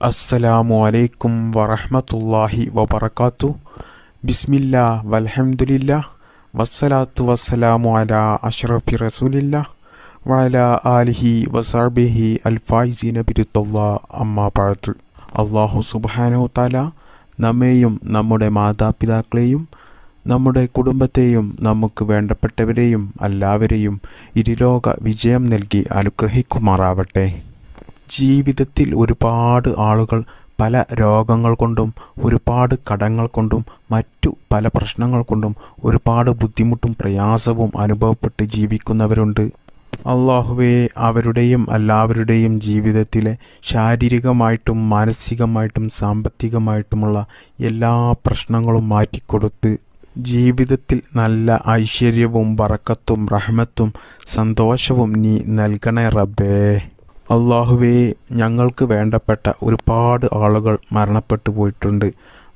അസ്സലാമു അലൈക്കും വറഹ്മത്തുള്ളാഹി വബറകാത്തു. ബിസ്മില്ലാ വൽഹംദുലില്ല വസ്സലാത്തു വസ്സലാമു അല അഷ്റഫി റസൂലില്ല വഅല ആലിഹി വസാബിഹി അൽഫായിസീന ബിരുത്തല്ലാ അമ്മാ ബഅദ്. അള്ളാഹു സുബ്ഹാനഹു തആല നമ്മെയും നമ്മുടെ മാതാപിതാക്കളെയും നമ്മുടെ കുടുംബത്തെയും നമുക്ക് വേണ്ടപ്പെട്ടവരെയും എല്ലാവരെയും ഇരുലോക വിജയം നൽകി അനുഗ്രഹിക്കുമാറാവട്ടെ. ജീവിതത്തിൽ ഒരുപാട് ആളുകൾ പല രോഗങ്ങൾ കൊണ്ടും ഒരുപാട് കടങ്ങൾ കൊണ്ടും മറ്റു പല പ്രശ്നങ്ങൾ കൊണ്ടും ഒരുപാട് ബുദ്ധിമുട്ടും പ്രയാസവും അനുഭവപ്പെട്ട് ജീവിക്കുന്നവരുണ്ട്. അള്ളാഹുവെ അവരുടെയും എല്ലാവരുടെയും ജീവിതത്തിലെ ശാരീരികമായിട്ടും മാനസികമായിട്ടും സാമ്പത്തികമായിട്ടുമുള്ള എല്ലാ പ്രശ്നങ്ങളും മാറ്റിക്കൊടുത്ത് ജീവിതത്തിൽ നല്ല ഐശ്വര്യവും വറക്കത്തും റഹ്മത്തും സന്തോഷവും നീ നൽകണേ റബ്ബേ. അള്ളാഹുവേ ഞങ്ങൾക്ക് വേണ്ടപ്പെട്ട ഒരുപാട് ആളുകൾ മരണപ്പെട്ടു പോയിട്ടുണ്ട്.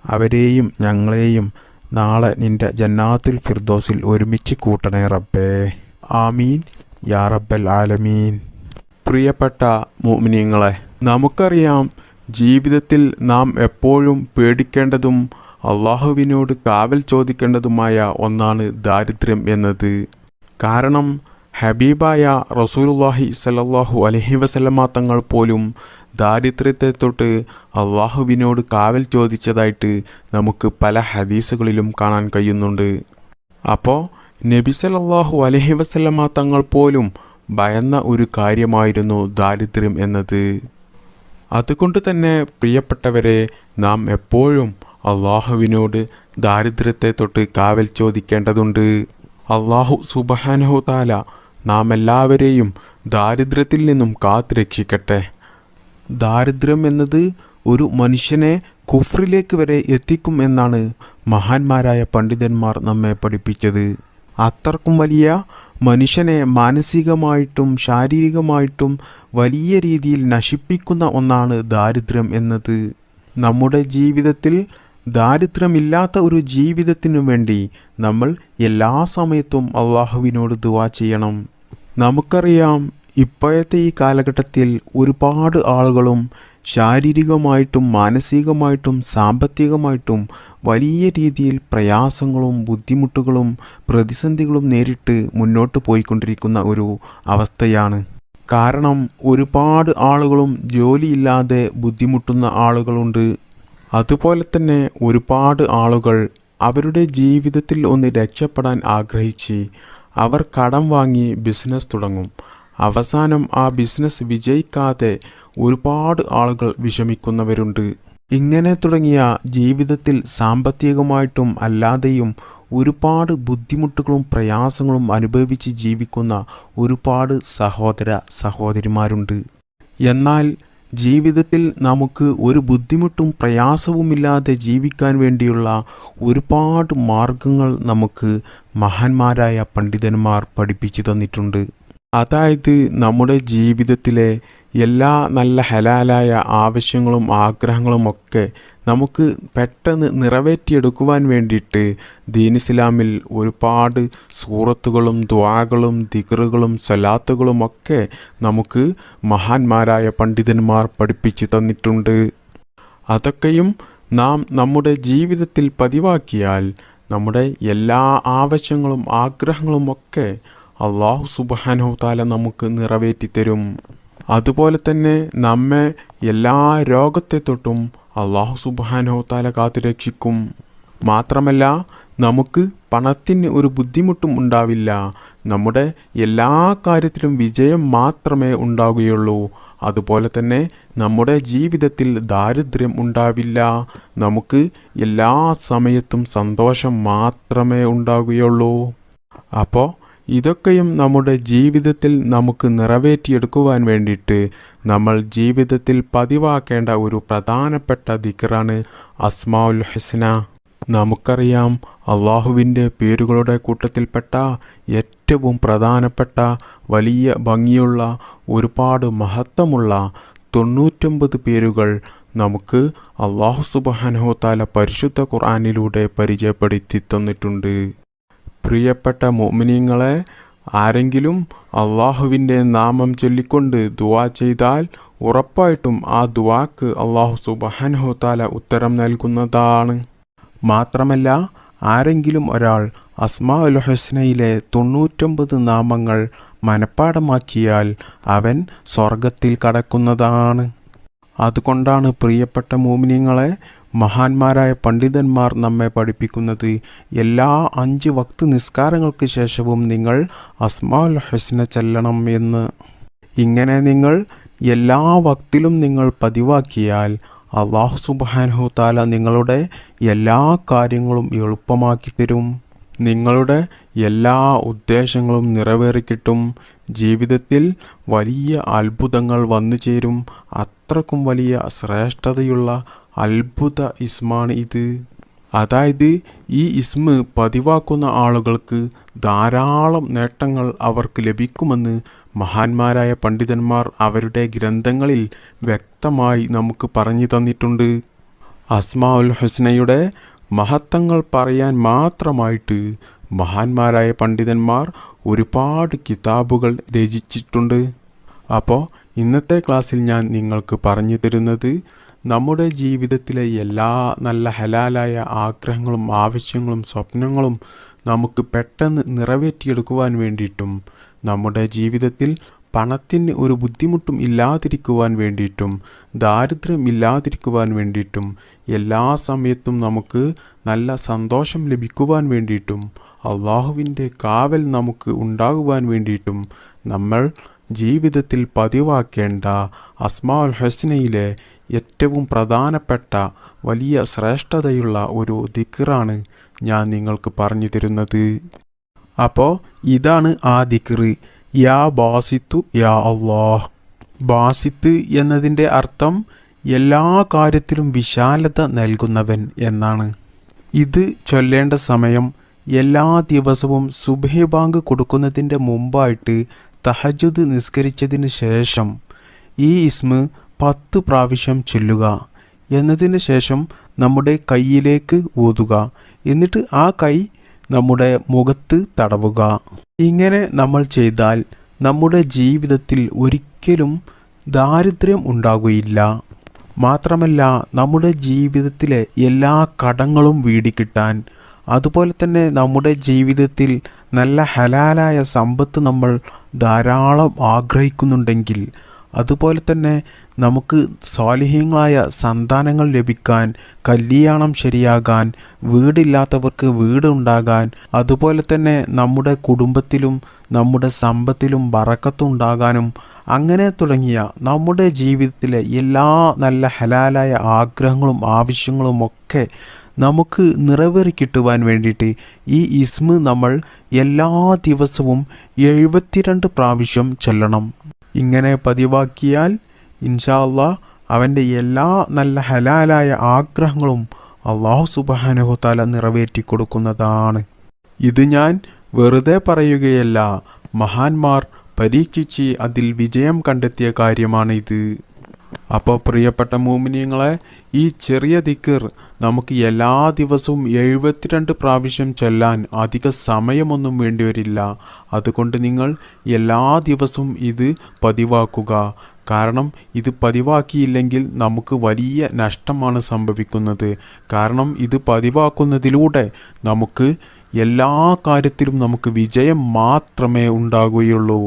അവരെയും ഞങ്ങളെയും നാളെ നിന്റെ ജന്നാത്തുൽ ഫിർദോസിൽ ഒരുമിച്ച് കൂട്ടണേ റബ്ബേ. ആമീൻ. യാ റബ്ബൽ ആലമീൻ. പ്രിയപ്പെട്ട മോമിനിയങ്ങളെ നമുക്കറിയാം ജീവിതത്തിൽ നാം എപ്പോഴും പേടിക്കേണ്ടതും അള്ളാഹുവിനോട് കാവൽ ചോദിക്കേണ്ടതുമായ ഒന്നാണ് ദാരിദ്ര്യം എന്നത്. കാരണം ഹബീബായ റസൂലുല്ലാഹി സല്ലാഹു അലഹി വസല്ലമ തങ്ങൾ പോലും ദാരിദ്ര്യത്തെ തൊട്ട് അള്ളാഹുവിനോട് കാവൽ ചോദിച്ചതായിട്ട് നമുക്ക് പല ഹദീസുകളിലും കാണാൻ കഴിയുന്നുണ്ട്. അപ്പോൾ നബി സല്ലല്ലാഹു അലൈഹി വസല്ലമ തങ്ങൾ പോലും ഭയന്ന ഒരു കാര്യമായിരുന്നു ദാരിദ്ര്യം എന്നത്. അതുകൊണ്ട് തന്നെ പ്രിയപ്പെട്ടവരെ നാം എപ്പോഴും അള്ളാഹുവിനോട് ദാരിദ്ര്യത്തെ തൊട്ട് കാവൽ ചോദിക്കേണ്ടതുണ്ട്. അള്ളാഹു സുബഹാനഹു താല നാം എല്ലാവരെയും ദാരിദ്ര്യത്തിൽ നിന്നും കാത്തു രക്ഷിക്കട്ടെ ദാരിദ്ര്യം എന്നത് ഒരു മനുഷ്യനെ കുഫ്രിലേക്ക് വരെ എത്തിക്കും എന്നാണ് മഹാന്മാരായ പണ്ഡിതന്മാർ നമ്മെ പഠിപ്പിച്ചത്. അത്രക്കും വലിയ മനുഷ്യനെ മാനസികമായിട്ടും ശാരീരികമായിട്ടും വലിയ രീതിയിൽ നശിപ്പിക്കുന്ന ഒന്നാണ് ദാരിദ്ര്യം എന്നത്. നമ്മുടെ ജീവിതത്തിൽ ദാരിദ്ര്യമില്ലാത്ത ഒരു ജീവിതത്തിനു വേണ്ടി നമ്മൾ എല്ലാ സമയത്തും അള്ളാഹുവിനോട് ദുവാ ചെയ്യണം. നമുക്കറിയാം ഇപ്പോഴത്തെ ഈ കാലഘട്ടത്തിൽ ഒരുപാട് ആളുകളും ശാരീരികമായിട്ടും മാനസികമായിട്ടും സാമ്പത്തികമായിട്ടും വലിയ രീതിയിൽ പ്രയാസങ്ങളും ബുദ്ധിമുട്ടുകളും പ്രതിസന്ധികളും നേരിട്ട് മുന്നോട്ട് പോയിക്കൊണ്ടിരിക്കുന്ന ഒരു അവസ്ഥയാണ്. കാരണം ഒരുപാട് ആളുകളും ജോലിയില്ലാതെ ബുദ്ധിമുട്ടുന്ന ആളുകളുണ്ട്. അതുപോലെ തന്നെ ഒരുപാട് ആളുകൾ അവരുടെ ജീവിതത്തിൽ ഒന്ന് രക്ഷപ്പെടാൻ ആഗ്രഹിച്ച് അവർ കടം വാങ്ങി ബിസിനസ് തുടങ്ങും. അവസാനം ആ ബിസിനസ് വിജയിക്കാതെ ഒരുപാട് ആളുകൾ വിഷമിക്കുന്നവരുണ്ട്. ഇങ്ങനെ തുടങ്ങിയ ജീവിതത്തിൽ സാമ്പത്തികമായിട്ടും അല്ലാതെയും ഒരുപാട് ബുദ്ധിമുട്ടുകളും പ്രയാസങ്ങളും അനുഭവിച്ച് ജീവിക്കുന്ന ഒരുപാട് സഹോദര സഹോദരിമാരുണ്ട്. എന്നാൽ ജീവിതത്തിൽ നമുക്ക് ഒരു ബുദ്ധിമുട്ടും പ്രയാസവുമില്ലാതെ ജീവിക്കാൻ വേണ്ടിയുള്ള ഒരുപാട് മാർഗങ്ങൾ നമുക്ക് മഹാന്മാരായ പണ്ഡിതന്മാർ പഠിപ്പിച്ചു തന്നിട്ടുണ്ട്. അതായത് നമ്മുടെ ജീവിതത്തിലെ എല്ലാ നല്ല ഹലാലായ ആവശ്യങ്ങളും ആഗ്രഹങ്ങളും ഒക്കെ നമുക്ക് പെട്ടെന്ന് നിറവേറ്റിയെടുക്കുവാൻ വേണ്ടിയിട്ട് ദീൻ ഇസ്ലാമിൽ ഒരുപാട് സൂറത്തുകളും ദ്വാകളും ദിഗറുകളും സലാത്തുകളും ഒക്കെ നമുക്ക് മഹാന്മാരായ പണ്ഡിതന്മാർ പഠിപ്പിച്ചു തന്നിട്ടുണ്ട്. അതൊക്കെയും നാം നമ്മുടെ ജീവിതത്തിൽ പതിവാക്കിയാൽ നമ്മുടെ എല്ലാ ആവശ്യങ്ങളും ആഗ്രഹങ്ങളും ഒക്കെ അള്ളാഹു സുബാനോ താല നമുക്ക് നിറവേറ്റിത്തരും. അതുപോലെ തന്നെ നമ്മെ എല്ലാ രോഗത്തെ തൊട്ടും അള്ളാഹു സുബാനോ താല കാത്തുരക്ഷിക്കും. മാത്രമല്ല നമുക്ക് പണത്തിന് ഒരു ബുദ്ധിമുട്ടും ഉണ്ടാവില്ല. നമ്മുടെ എല്ലാ കാര്യത്തിലും വിജയം മാത്രമേ ഉണ്ടാവുകയുള്ളൂ. അതുപോലെ തന്നെ നമ്മുടെ ജീവിതത്തിൽ ദാരിദ്ര്യം ഉണ്ടാവില്ല. നമുക്ക് എല്ലാ സമയത്തും സന്തോഷം മാത്രമേ ഉണ്ടാവുകയുള്ളൂ. അപ്പോൾ ഇതൊക്കെയും നമ്മുടെ ജീവിതത്തിൽ നമുക്ക് നിറവേറ്റിയെടുക്കുവാൻ വേണ്ടിയിട്ട് നമ്മൾ ജീവിതത്തിൽ പതിവാക്കേണ്ട ഒരു പ്രധാനപ്പെട്ട ദിക്കറാണ് അസ്മാഉൽ ഹസ്ന. നമുക്കറിയാം അള്ളാഹുവിന്റെ പേരുകളുടെ കൂട്ടത്തിൽപ്പെട്ട ഏറ്റവും പ്രധാനപ്പെട്ട വലിയ ഭംഗിയുള്ള ഒരുപാട് മഹത്വമുള്ള തൊണ്ണൂറ്റൊമ്പത് പേരുകൾ നമുക്ക് അള്ളാഹു സുബാനഹോത്താല പരിശുദ്ധ ഖുർആാനിലൂടെ പരിചയപ്പെടുത്തി തന്നിട്ടുണ്ട്. പ്രിയപ്പെട്ട മോമിനിയങ്ങളെ ആരെങ്കിലും അള്ളാഹുവിന്റെ നാമം ചൊല്ലിക്കൊണ്ട് ദുവാ ചെയ്താൽ ഉറപ്പായിട്ടും ആ ദുവാക്ക് അള്ളാഹു സുബഹാനഹോത്താല താല ഉത്തരം നൽകുന്നതാണ്. മാത്രമല്ല ആരെങ്കിലും ഒരാൾ അസ്മാ ഉൽ ഹുസ്നയിലെ തൊണ്ണൂറ്റൊമ്പത് നാമങ്ങൾ മനഃപ്പാടമാക്കിയാൽ അവൻ സ്വർഗത്തിൽ കടക്കുന്നതാണ്. അതുകൊണ്ടാണ് പ്രിയപ്പെട്ട മോമിനിയങ്ങളെ മഹാന്മാരായ പണ്ഡിതന്മാർ നമ്മെ പഠിപ്പിക്കുന്നത് എല്ലാ അഞ്ച് വക്ത് നിസ്കാരങ്ങൾക്ക് ശേഷവും നിങ്ങൾ അസ്മാൽ ഹസ്ന ചെല്ലണം എന്ന്. ഇങ്ങനെ നിങ്ങൾ എല്ലാ വക്തിലും നിങ്ങൾ പതിവാക്കിയാൽ അള്ളാഹു സുബാനഹു താല നിങ്ങളുടെ എല്ലാ കാര്യങ്ങളും എളുപ്പമാക്കി തരും. നിങ്ങളുടെ എല്ലാ ഉദ്ദേശങ്ങളും നിറവേറിക്കിട്ടും. ജീവിതത്തിൽ വലിയ അത്ഭുതങ്ങൾ വന്നു ചേരും അത്രക്കും വലിയ ശ്രേഷ്ഠതയുള്ള അത്ഭുത ഇസ്മാണ് ഇത്. അതായത് ഈ ഇസ്മ് പതിവാക്കുന്ന ആളുകൾക്ക് ധാരാളം നേട്ടങ്ങൾ അവർക്ക് ലഭിക്കുമെന്ന് മഹാന്മാരായ പണ്ഡിതന്മാർ അവരുടെ ഗ്രന്ഥങ്ങളിൽ വ്യക്തമായി നമുക്ക് പറഞ്ഞു തന്നിട്ടുണ്ട്. അസ്മാ ഉൽ ഹുസ്നയുടെ മഹത്വങ്ങൾ പറയാൻ മാത്രമായിട്ട് മഹാന്മാരായ പണ്ഡിതന്മാർ ഒരുപാട് കിതാബുകൾ രചിച്ചിട്ടുണ്ട്. അപ്പോൾ ഇന്നത്തെ ക്ലാസ്സിൽ ഞാൻ നിങ്ങൾക്ക് പറഞ്ഞു തരുന്നത് നമ്മുടെ ജീവിതത്തിലെ എല്ലാ നല്ല ഹലാലായ ആഗ്രഹങ്ങളും ആവശ്യങ്ങളും സ്വപ്നങ്ങളും നമുക്ക് പെട്ടെന്ന് നിറവേറ്റിയെടുക്കുവാൻ വേണ്ടിയിട്ടും നമ്മുടെ ജീവിതത്തിൽ പണത്തിന് ഒരു ബുദ്ധിമുട്ടും ഇല്ലാതിരിക്കുവാൻ വേണ്ടിയിട്ടും ദാരിദ്ര്യം ഇല്ലാതിരിക്കുവാൻ വേണ്ടിയിട്ടും എല്ലാ സമയത്തും നമുക്ക് നല്ല സന്തോഷം ലഭിക്കുവാൻ വേണ്ടിയിട്ടും അള്ളാഹുവിന്റെ കാവൽ നമുക്ക് ഉണ്ടാകുവാൻ വേണ്ടിയിട്ടും നമ്മൾ ജീവിതത്തിൽ പതിവാക്കേണ്ട അസ്മാഉൽ ഹസ്നയിലെ ഏറ്റവും പ്രധാനപ്പെട്ട വലിയ ശ്രേഷ്ഠതയുള്ള ഒരു ദിക്റാണ് ഞാൻ നിങ്ങൾക്ക് പറഞ്ഞു തരുന്നത്. അപ്പോൾ ഇതാണ് ആ ദിക്റ്. യാ ബാസിത്തു യാ അള്ളാഹ് ബാസിത്ത് എന്നതിന്റെ അർത്ഥം എല്ലാ കാര്യത്തിലും വിശാലത നൽകുന്നവൻ എന്നാണ്. ഇത് ചൊല്ലേണ്ട സമയം എല്ലാ ദിവസവും സുബഹി ബാങ്ക് കൊടുക്കുന്നതിന്റെ മുമ്പായിട്ട് തഹജുദ് നിസ്കരിച്ചതിന് ശേഷം ഈ ഇസ്മ് പത്ത് പ്രാവശ്യം ചൊല്ലുക. എന്നതിന് ശേഷം നമ്മുടെ കൈയിലേക്ക് ഊതുക. എന്നിട്ട് ആ കൈ നമ്മുടെ മുഖത്ത് തടവുക. ഇങ്ങനെ നമ്മൾ ചെയ്താൽ നമ്മുടെ ജീവിതത്തിൽ ഒരിക്കലും ദാരിദ്ര്യം ഉണ്ടാകുകയില്ല. മാത്രമല്ല നമ്മുടെ ജീവിതത്തിലെ എല്ലാ കടങ്ങളും വീടിക്കിട്ടാൻ അതുപോലെ തന്നെ നമ്മുടെ ജീവിതത്തിൽ നല്ല ഹലാലായ സമ്പത്ത് നമ്മൾ ധാരാളം ആഗ്രഹിക്കുന്നുണ്ടെങ്കിൽ അതുപോലെ തന്നെ നമുക്ക് സ്വാലിഹ്യങ്ങളായ സന്താനങ്ങൾ ലഭിക്കാൻ കല്യാണം ശരിയാകാൻ വീടില്ലാത്തവർക്ക് വീടുണ്ടാകാൻ അതുപോലെ തന്നെ നമ്മുടെ കുടുംബത്തിലും നമ്മുടെ സമ്പത്തിലും വറക്കത്തുണ്ടാകാനും അങ്ങനെ തുടങ്ങിയ നമ്മുടെ ജീവിതത്തിലെ എല്ലാ നല്ല ഹലാലായ ആഗ്രഹങ്ങളും ആവശ്യങ്ങളും ഒക്കെ നമുക്ക് നിറവേറി കിട്ടുവാൻ വേണ്ടിയിട്ട് ഈ ഇസ്മ നമ്മൾ എല്ലാ ദിവസവും എഴുപത്തിരണ്ട് പ്രാവശ്യം ചൊല്ലണം. ഇങ്ങനെ പതിവാക്കിയാൽ ഇൻഷാല്ല അവന്റെ എല്ലാ നല്ല ഹലാലായ ആഗ്രഹങ്ങളും അള്ളാഹു സുബാനുഹുത്താല നിറവേറ്റി കൊടുക്കുന്നതാണ്. ഇത് ഞാൻ വെറുതെ പറയുകയല്ല മഹാന്മാർ പരീക്ഷിച്ച് അതിൽ വിജയം കണ്ടെത്തിയ കാര്യമാണ് ഇത് അപ്പോൾ പ്രിയപ്പെട്ട മൂമിനിയങ്ങളെ ഈ ചെറിയ ദിക്കർ നമുക്ക് എല്ലാ ദിവസവും എഴുപത്തിരണ്ട് പ്രാവശ്യം ചെല്ലാൻ അധിക സമയമൊന്നും വേണ്ടിവരില്ല. അതുകൊണ്ട് നിങ്ങൾ എല്ലാ ദിവസവും ഇത് പതിവാക്കുക. കാരണം ഇത് പതിവാക്കിയില്ലെങ്കിൽ നമുക്ക് വലിയ നഷ്ടമാണ് സംഭവിക്കുന്നത്. കാരണം ഇത് പതിവാക്കുന്നതിലൂടെ നമുക്ക് എല്ലാ കാര്യത്തിലും നമുക്ക് വിജയം മാത്രമേ ഉണ്ടാകുകയുള്ളൂ.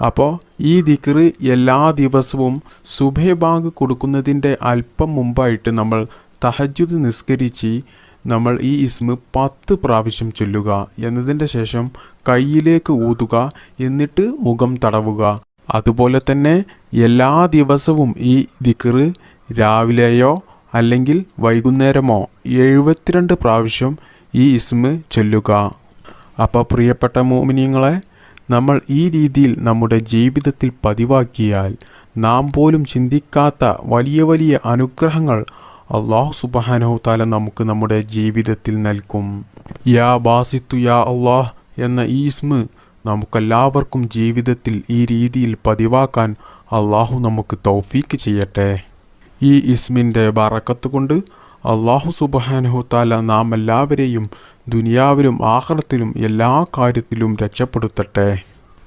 അപ്പോൾ ഈ ദിക്റ് എല്ലാ ദിവസവും സുബഹ ബാങ്ക് കൊടുക്കുന്നതിന്റെ അല്പം മുമ്പായിട്ട് നമ്മൾ തഹജുദ് നിസ്കരിച്ച് നമ്മൾ ഈ ഇസ്മ് പത്ത് പ്രാവശ്യം ചൊല്ലുക. എന്നതിന്റെ ശേഷം കയ്യിലേക്ക് ഊതുക. എന്നിട്ട് മുഖം തടവുക. അതുപോലെ തന്നെ എല്ലാ ദിവസവും ഈ ദിക്റ് രാവിലെയോ അല്ലെങ്കിൽ വൈകുന്നേരമോ എഴുപത്തിരണ്ട് പ്രാവശ്യം ഈ ഇസ്മ് ചൊല്ലുക. അപ്പോൾ പ്രിയപ്പെട്ട മോമിനിയങ്ങളെ നമ്മൾ ഈ രീതിയിൽ നമ്മുടെ ജീവിതത്തിൽ പതിവാക്കിയാൽ നാം പോലും ചിന്തിക്കാത്ത വലിയ വലിയ അനുഗ്രഹങ്ങൾ അള്ളാഹു സുബഹാനഹു താല നമുക്ക് നമ്മുടെ ജീവിതത്തിൽ നൽകും. യാ ബാസിത്തു യാ അള്ളാഹ് എന്ന ഈ ഇസ്മ് നമുക്കെല്ലാവർക്കും ജീവിതത്തിൽ ഈ രീതിയിൽ പതിവാക്കാൻ അള്ളാഹു നമുക്ക് തൗഫീക്ക് ചെയ്യട്ടെ. ഈ ഇസ്മിന്റെ ബറക്കത്ത് കൊണ്ട് അള്ളാഹു സുബഹാനഹു താല നാം എല്ലാവരെയും ദുനിയാവിലും ആഹ്റത്തിലും എല്ലാ കാര്യത്തിലും രക്ഷപ്പെടുത്തട്ടെ.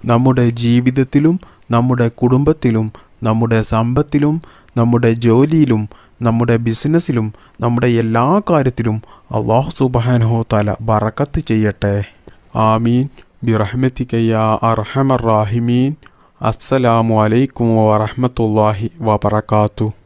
നമ്മുടെ ജീവിതത്തിലും നമ്മുടെ കുടുംബത്തിലും നമ്മുടെ സമ്പത്തിലും നമ്മുടെ ജോലിയിലും നമ്മുടെ ബിസിനസ്സിലും നമ്മുടെ എല്ലാ കാര്യത്തിലും അള്ളാഹു സുബാനഹോ തല ബറക്കത്ത് ചെയ്യട്ടെ. ആമീൻ. ബിറഹ്മത്തിക്കയ്യ അർഹമർ റാഹിമീൻ. അസ്സലാമു അലൈക്കും വറഹ്മത്തുള്ളാഹി വബറകാതുഹു